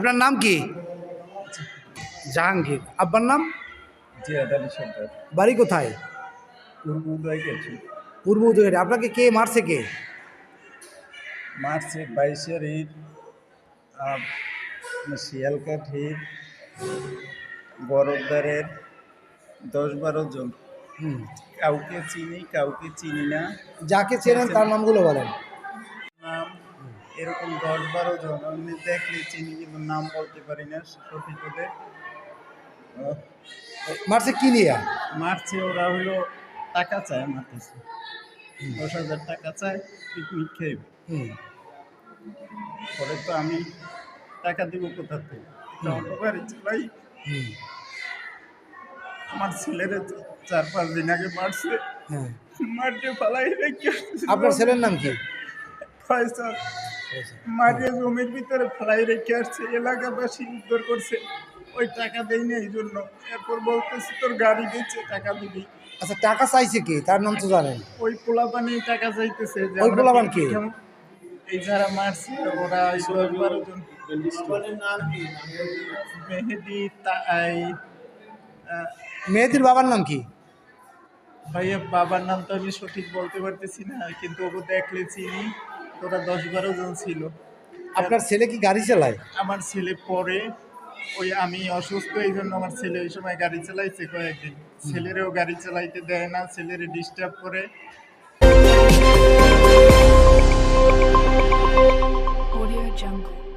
আপনার নাম কি? জাহাঙ্গীর। আব্বার নাম? বাড়ি কোথায়? পূর্ব উদয় আপনাকে কে মারছে কে? মার্চের বাইশের ঈদ আহ, শিয়ালকাঠ ঈদ বরদারের দশ বারো জন। কাউকে চিনি কাউকে চিনি না। যাকে চেনেন তার নামগুলো বলেন। এরকম দশ বারো জন আমি দেখলে চিনি কিন্তু নাম বলতে পারি না সঠিক আহ, মারছে কি নিয়ে? মার্চে ওরা হলো টাকা চায় আমার কাছে দশ হাজার টাকা চায় পিকনিক খেয়ে। হুম। পরে তো আমি টাকা দিব কোথা থেকে? চালাই হুম। আমার ছেলের চার পাঁচ দিন আগে মারছে। হ্যাঁ। মারিয়ে পালাই রেখে আপনার ছেলের নাম কি? ফয়সাল। মারিয়ে জমির ভিতরে ফেলাই রেখে আসছে এলাকাবাসী উদ্ধার করছে। ওই টাকা দেই না এই জন্য। এরপর বলতেছি তোর গাড়ি দিচ্ছে টাকা দিবি। আচ্ছা টাকা চাইছে কি? তার নাম তো জানেন। ওই পোলাপানি টাকা চাইতেছে ওই পোলাপান কে? এই যারা মারছে ওরা দশ বারো জন মেহেদি তা- এই, আহ, মেয়েটির বাবার নাম কি? ভাইয়া বাবার নাম তো আমি সঠিক বলতে পারতেছি না কিন্তু ওকে দেখলে চিনি। ওরা দশ বারো জন ছিল। আপনার ছেলে কি গাড়ি চালায়? আমার ছেলে পরে ওই আমি অসুস্থ এই জন্য আমার ছেলে ওই সময় গাড়ি চালাইছে কয়েকদিন। ছেলেরেও গাড়ি চালাইতে দেয় না ছেলেরে ডিস্টার্ব করে। Audio Jungle.